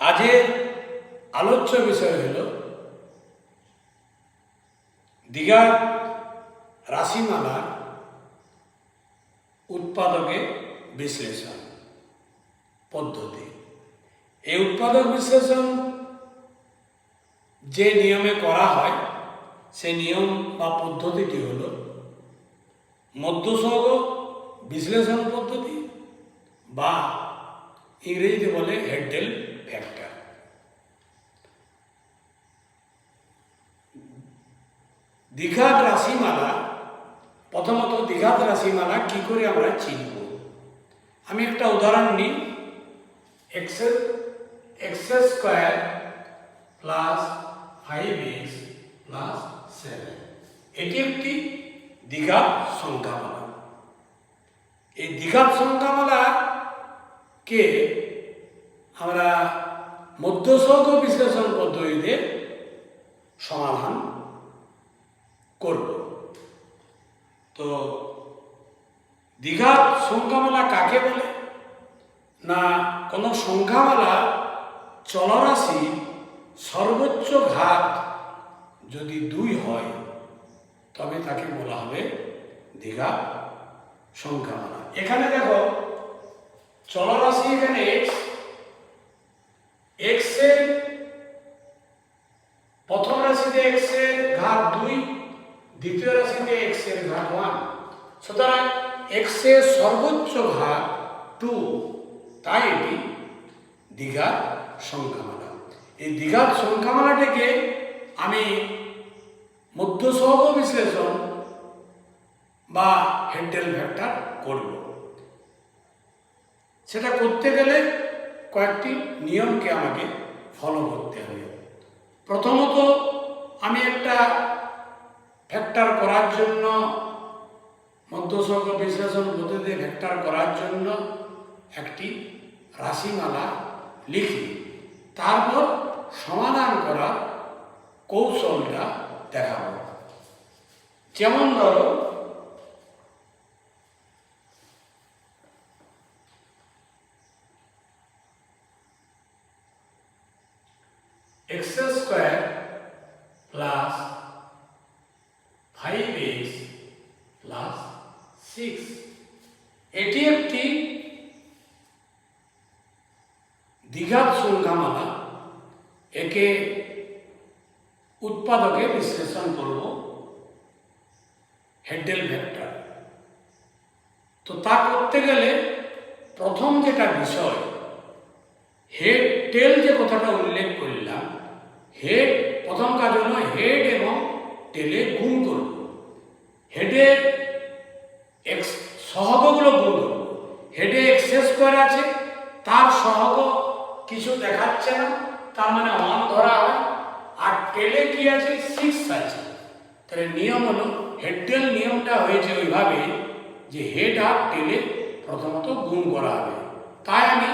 আজের আলোচ্য বিষয় হল দীঘার রাশিমালার উৎপাদকে বিশ্লেষণ পদ্ধতি। এই উৎপাদক বিশ্লেষণ যে নিয়মে করা হয়, সে নিয়ম বা পদ্ধতিটি হল মধ্যসহ বিশ্লেষণ পদ্ধতি বা ইংরেজিতে বলে হেডেল ফ্যাক্টর দীঘাত রাশিমালা প্রথমত দীঘাত রাশিমালা কি করে আমরা চিনব? আমি একটা উদাহরণ নিই x x square plus five x plus seven এটি একটি দীঘাত সংখ্যামালা। এই দীঘাত সংখ্যামালা কে? আমরা মধ্যসর্গ বিশ্লেষণ পদ্ধতিতে সমাধান করব। তো দীঘার সংখ্যামালা কাকে বলে? না, কোনো সংখ্যামালা চলরাশি সর্বোচ্চ ঘাত যদি দুই হয়, তবে তাকে বলা হবে দীঘা সংখ্যামালা। এখানে দেখো, চলরাশি এখানে এক্স এক্সের প্রথম রাশিতে এক্সের ঘাত দুই দ্বিতীয় রাশিতে এক্সের ঘাত ওয়ান সুতরাং এক্সের সর্বোচ্চ ঘাত টু তাই এটি দীঘার সংখ্যামালা। এই দীঘার সংখ্যামালাটিকে আমি মধ্যসহগ বিশ্লেষণ বা হেন্টেল ভ্যাক্টর করব। সেটা করতে গেলে কয়েকটি নিয়মকে আমাকে ফলো করতে হবে। প্রথমত আমি একটা ফ্যাক্টর করার জন্য মধ্যসর্গ বিশ্লেষণ পদ্ধতিতে ভেক্টর করার জন্য একটি রাশিমালা লিখি তারপর সমাধান করার কৌশলটা দেখাবো। যেমন ধরো x square plus five x plus six এটি একটি দ্বিঘাত সংখ্যামালা একে উৎপাদকে বিশ্লেষণ করব হেডেল ভেক্টর তো তা করতে গেলে প্রথম যেটা বিষয় হেড টেল যে কথাটা উল্লেখ করলাম হেড প্রথম কাজ হলো হেড এবং টেলে গুণ করব। হেডের এক্স সহগগুলো গুণ করব। হেডে এক্স স্কোয়ার আছে, তার সহগ কিছু দেখাচ্ছে না, তার মানে ওয়ান ধরা হয়। আর টেলে কি আছে? সিক্স আছে। তাহলে নিয়ম হলো হেড টেল নিয়মটা হয়েছে ওইভাবে যে হেড আর টেলে প্রথমত গুণ করা হবে। তাই আমি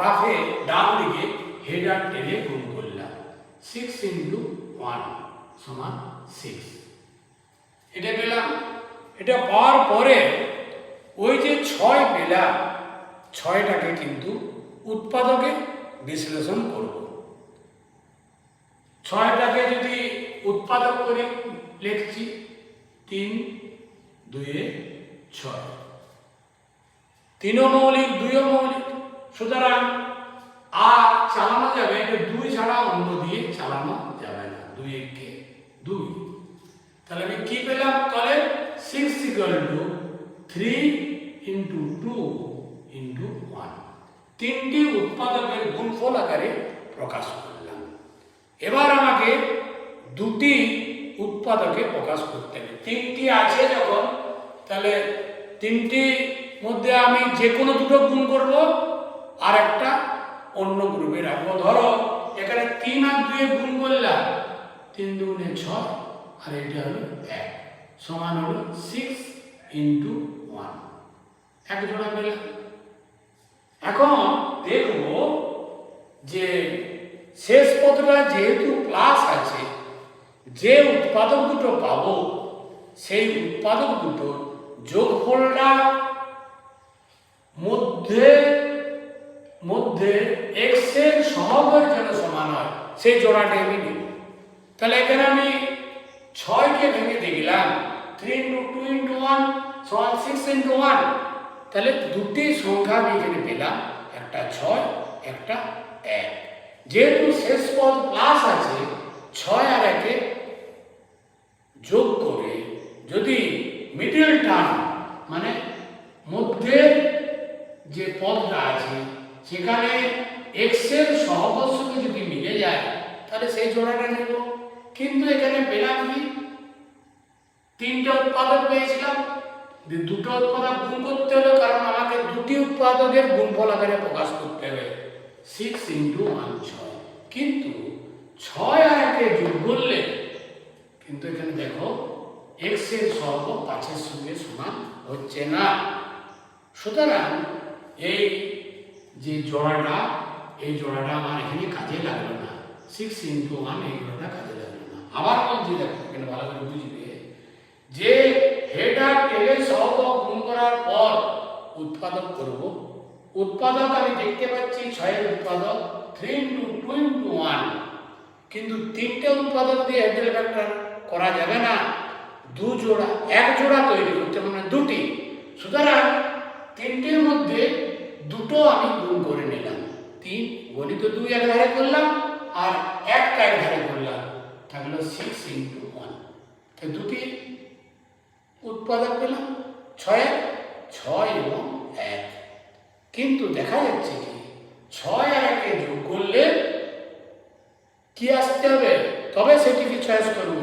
রাফে ডান দিকে হেড আর টেলে গুণ করলাম। সিক্স ইন্টু ওয়ান সমান সিক্স এটা পেলাম। এটা পাওয়ার পরে ওই যে ছয় পেলাম, ছয়টাকে কিন্তু উৎপাদকে বিশ্লেষণ করব। ছয়টাকে যদি উৎপাদক করে লিখছি তিন দুয়ে ছয়। তিনও মৌলিক, দুইও মৌলিক। সুতরাং আর চালানো যাবে দুই ছাড়া অন্য দিয়ে চালানো যাবে না। দুই একে দুই। তাহলে আমি কি পেলাম? তাহলে six equal to three into two into one তিনটি উৎপাদকের গুণফল আকারে প্রকাশ করলাম। এবার আমাকে দুটি উৎপাদকে প্রকাশ করতে হবে তিনটি আছে যখন, তাহলে তিনটি মধ্যে আমি যে কোনো দুটো গুণ করব আর একটা অন্য গ্রুপে রাখব। ধরো, এখানে তিন আর দুয়ে গুণ করলাম, তিন দুগুণে ছয়, আর এটা হলো এক, সমান হলো সিক্স ইন্টু ওয়ান এক জোড়া পেলাম। এখন দেখব যে শেষ পদটা যেহেতু প্লাস আছে যে উৎপাদক দুটো পাবো, সেই উৎপাদক দুটো যোগফলটা মধ্যে মধ্যে এক্সের সহগের যেন সমান হয়, সেই জোড়াটি আমি নিব। তাহলে এখানে আমি ছয়কে ভেঙে দেখলাম three into two into one সমান সিক্স ইন্টু ওয়ান তাহলে দুটি সংখ্যা আমি এখানে পেলাম, একটা ছয়, একটা এক। যেহেতু শেষ পদ প্লাস আছে, ছয় আর একে যোগ করে যদি মিডিল টার্ম মানে মধ্যে যে পদটা আছে, সেখানে এক্সের সহগের যদি মিলে যায়, তাহলে সেই জোড়াটা নেব। কিন্তু এখানে পেলাম কি? তিনটে উৎপাদক পেয়েছিলাম। দুটো উৎপাদক গুণ করতে হলো, কারণ আমাকে দুটি উৎপাদকের গুণফল আকারে প্রকাশ করতে হবে। সিক্স ইন্টু ওয়ান ছয়। কিন্তু ছয় আর একে যোগ করলে কিন্তু এখানে দেখো এক্সের সহগ পাঁচের সঙ্গে সমান হচ্ছে না। সুতরাং এই যে জোড়াটা, এই জোড়াটা আমার এখানে কাজে লাগল না। সিক্স ইন্টু ওয়ান এই জোড়াটা কাজে লাগল না। আবার বলছি দেখো, এখানে ভালো করে বুঝবে যে হেড আর টেলের গুণ করার পর উৎপাদক করব। উৎপাদক আমি দেখতে পাচ্ছি ছয়ের উৎপাদক three into two into one কিন্তু তিনটে উৎপাদক দিয়ে হেডেল ভেক্টর করা যাবে না। দু জোড়া, এক জোড়া তৈরি করতে মানে দুটি। সুতরাং তিনটির মধ্যে দুটো আমি গুণ করে নিলাম। তিন গণিত দুই এক ধারে করলাম আর একটা এক ধারে করলাম। থাকল সিক্স ইন্টু ওয়ান দুটি উৎপাদক পেলাম, ছয় ছয় এবং এক। কিন্তু দেখা যাচ্ছে কি, ছয় আর একে যোগ করলে কি আসতে হবে? তবে সেটিকে চয়েস করব।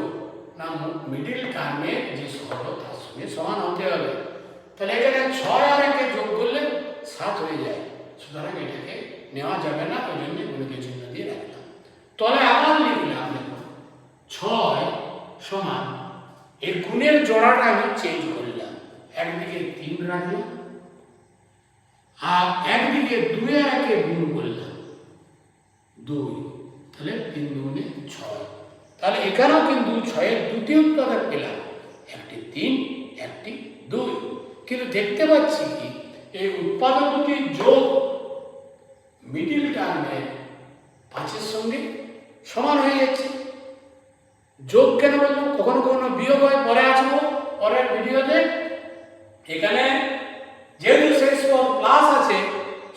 না মিডিল টার্মে যে সহগ তার সঙ্গে সমান হতে হবে। তাহলে এখানে ছয় আর একে যোগ করলে সাত হয়ে যায়। সুতরাং এটাকে নেওয়া যাবে না ওই জন্য গুণকে চিহ্ন দিয়ে রাখলাম। তলে আবার লিখলাম, দেখুন, ছয় সমান এই গুণের জোড়াটা আমি চেঞ্জ করলাম। একদিকে তিন রাখলাম, আর একদিকে দুই আর একে গুণ করলাম। দুই, তাহলে তিন দুগুণে ছয়। তাহলে এখানেও কিন্তু ছয়ের দুটি উৎপাদক পেলাম। একটি তিন, একটি দুই। কিন্তু দেখতে পাচ্ছি কি, এই উৎপাদক দুটির যোগ মিডিল টার্মে পাঁচের সঙ্গে সমান হয়ে যাচ্ছে। যোগ কেন বলব কখনো কখনো বিয়োগ হয়, পরে আসব পরের ভিডিওতে। এখানে যেহেতু শেষ প্লাস আছে,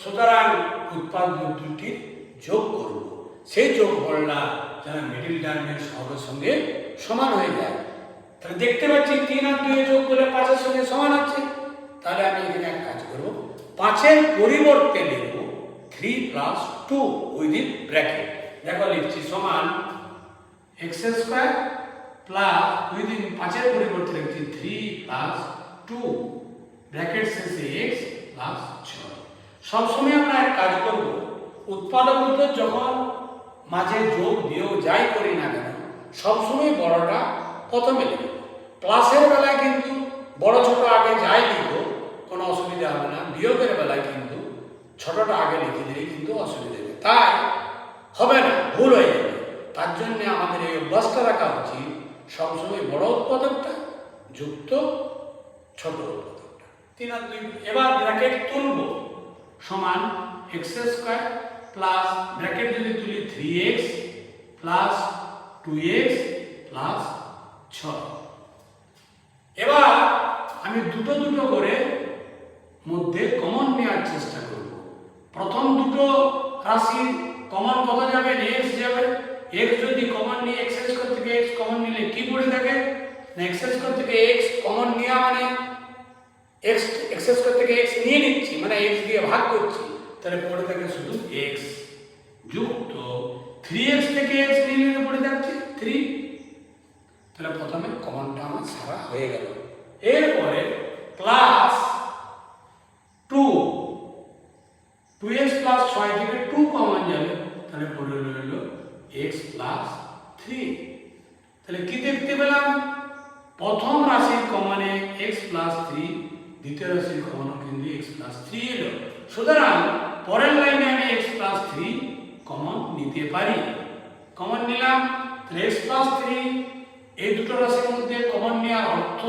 সুতরাং উৎপাদন দুটির যোগ করব। সেই যোগ ফলটা যেন মিডিল টার্মের সহগের সঙ্গে সমান হয়ে যায়। তাহলে দেখতে পাচ্ছি তিন আর দুই যোগ করলে পাঁচের সঙ্গে সমান আছে তাহলে আমি এখানে এক কাজ করব। পাঁচের পরিবর্তে লিখব three plus two within bracket দেখো লিখছি সমান এক্স স্কোয়ার প্লাস উইদিন পাঁচের পরিবর্তে লিখছি থ্রি প্লাস টু ব্র্যাকেট শেষে এক্স প্লাস ছয়। সবসময় আমরা এক কাজ করব। উৎপাদক দুটো যখন মাঝে যোগ বিয়োগ যাই করি না কেন, সবসময় বড়টা প্রথমে লিখব প্লাসের বেলায় কিন্তু বড় ছোট আগে যাই লিখব, কোনো অসুবিধা হবে না। বিয়োগের বেলায় কিন্তু ছোটটা আগে লিখে দিলে কিন্তু অসুবিধা হবে। তাই হবে না, ভুল হয়ে যাবে। তার জন্য আমাদের এই অভ্যাসটা রাখা উচিত, সবসময় বড় উৎপাদকটা যুক্ত ছোট উৎপাদকটা। তিন আর দুই, এবার ব্র্যাকেট তুলব সমান এক্স স্কোয়ার প্লাস ব্র্যাকেট যদি তুলি three x plus two x plus ছয়। এবার আমি দুটো দুটো করে মধ্যে কমন নেওয়ার চেষ্টা করব। প্রথম দুটো রাশি কমন কত যাবে? এক্স যাবে। এক্স যদি কমন নিয়ে এক্স স্কোয়ার থেকে এক্স কমন নিলে কি পড়ে থাকে? না এক্স স্কোয়ার থেকে এক্স কমন নেওয়া মানে এক্স এক্স স্কোয়ার থেকে এক্স নিয়ে নিচ্ছি মানে এক্স দিয়ে ভাগ করছি। তাহলে পড়ে থাকে শুধু এক্স যুক্ত থ্রি এক্স থেকে এক্স নিয়ে পড়ে যাচ্ছে থ্রি তাহলে প্রথমে কমনটা আমার সারা হয়ে গেল। এরপরে plus two two x plus ছয় থেকে টু কমন যাবে, তাহলে পড়ে রইল এক্স প্লাস থ্রি তাহলে কি দেখতে পেলাম? প্রথম রাশির কমনে এক্স প্লাস থ্রি দ্বিতীয় রাশির কমনও কিন্তু এক্স প্লাস থ্রি এলো। সুতরাং পরের লাইনে আমি এক্স প্লাস থ্রি কমন নিতে পারি। কমন নিলাম, তাহলে এক্স প্লাস থ্রি এই দুটো রাশির মধ্যে কমন নেওয়ার অর্থ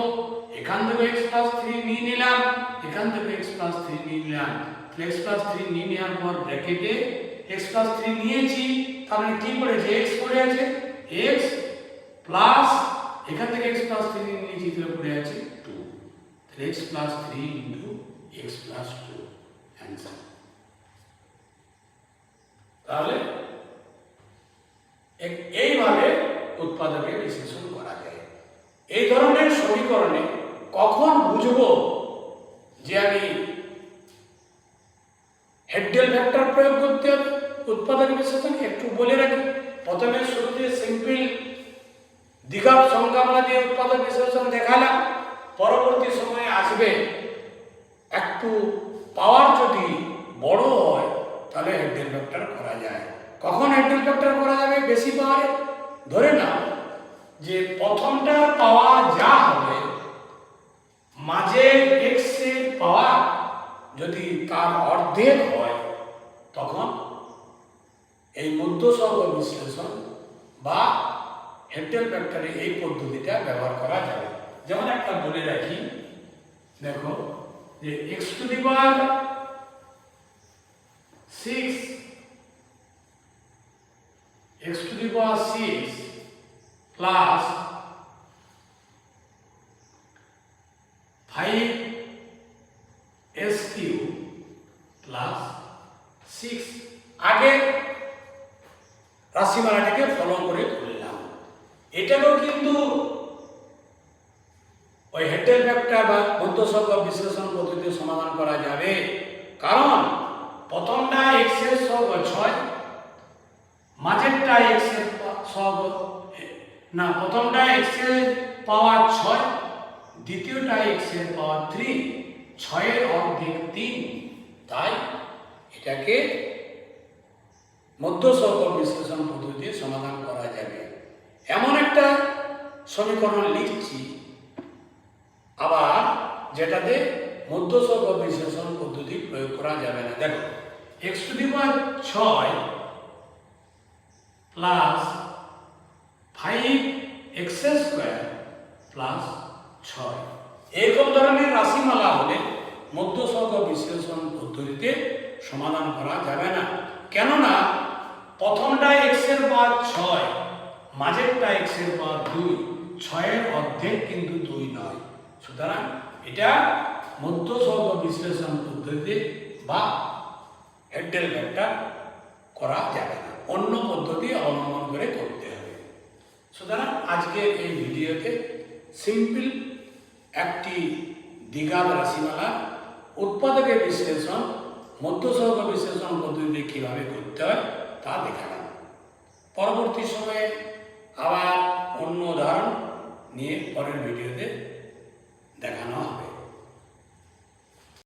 এখান থেকে এক্স প্লাস থ্রি নিয়ে নিলাম, এখান থেকে এক্স প্লাস থ্রি নিয়ে নিলাম। এক্স প্লাস থ্রি নিয়ে নেওয়ার পর ব্র্যাকেটে এক্স প্লাস থ্রি নিয়েছি মানে কি করেছে? এক্স পড়ে আছে এক্স প্লাস এখান থেকে এক্স প্লাস থ্রি নিয়েছি, তাহলে পড়ে আছে টু তাহলে x plus three into x plus two তাহলে এইভাবে উৎপাদকের বিশ্লেষণ করা যায়। এই ধরনের সমীকরণে কখন বুঝব যে আমি হেডডেল ফ্যাক্টর প্রয়োগ করতে হবে? উৎপাদক বিশ্লেষণ একটু বলে রাখি। প্রথমে শুরুতে সিম্পল দ্বিঘাত সংখ্যামালা দিয়ে উৎপাদক বিশ্লেষণ দেখালাম। পরবর্তী সময়ে আসবে একটু পাওয়ার যদি বড় হয়, তাহলে হেডডেল ফ্যাক্টর করা যায়। কখন হেডডেল ফ্যাক্টর করা যাবে? বেশি পাওয়ারে ধরে নাও যে প্রথমটা পাওয়া যা হবে, মাঝে এক্সের পাওয়ার যদি তার অর্ধেক হয়, তখন এই মধ্যসর্গ বিশ্লেষণ বা হেডেল ফ্যাক্টরে এই পদ্ধতিটা ব্যবহার করা যাবে। যেমন একটা বলে রাখি, দেখো যে x to the power six x to the power six plus five S Q plus six আগে রাশিমালাটাকে ফলো করে করলাম এটাকেও কিন্তু ওই হেডেল ফ্যাক্টর বা মধ্যসর্গ বিশ্লেষণ পদ্ধতিতে সমাধান করা যাবে। কারণ প্রথমটা এক্সের সর্গ ছয়, মাঝেরটা এক্সের পা- সর্গ না, প্রথমটা এক্সের পাওয়ার ছয়, দ্বিতীয়টা এক্সের পাওয়ার থ্রি ছয়ের অর্ধেক তিন। তাই এটাকে মধ্যসর্গ বিশ্লেষণ পদ্ধতিতে সমাধান করা যাবে। এমন একটা সমীকরণ লিখছি, আবার যেটাতে মধ্যসর্গ বিশ্লেষণ পদ্ধতি প্রয়োগ করা যাবে না। দেখো এক্স টু দি পাওয়ার ছয় plus five x square plus ছয়। এরকম ধরনের রাশিমালা হলে মধ্যসর্গ বিশ্লেষণ পদ্ধতিতে সমাধান করা যাবে না। কেননা প্রথমটা এক্সের পাওয়ার ছয়, মাঝেরটা এক্সের পাওয়ার দুই, ছয়ের অর্ধেক কিন্তু দুই নয়। সুতরাং এটা মধ্যসর্গ বিশ্লেষণ পদ্ধতিতে বা হেডেল ভেক্টর করা যাবে না। অন্য পদ্ধতি অবলম্বন করে করতে হবে। সুতরাং আজকের এই ভিডিওতে সিম্পল একটি দ্বিঘাত রাশিমালা উৎপাদকের বিশ্লেষণ মধ্যসর্গ বিশ্লেষণ পদ্ধতিতে কীভাবে করতে হয় তা দেখালাম পরবর্তী সময়ে আবার অন্য উদাহরণ নিয়ে পরের ভিডিওতে দেখানো হবে।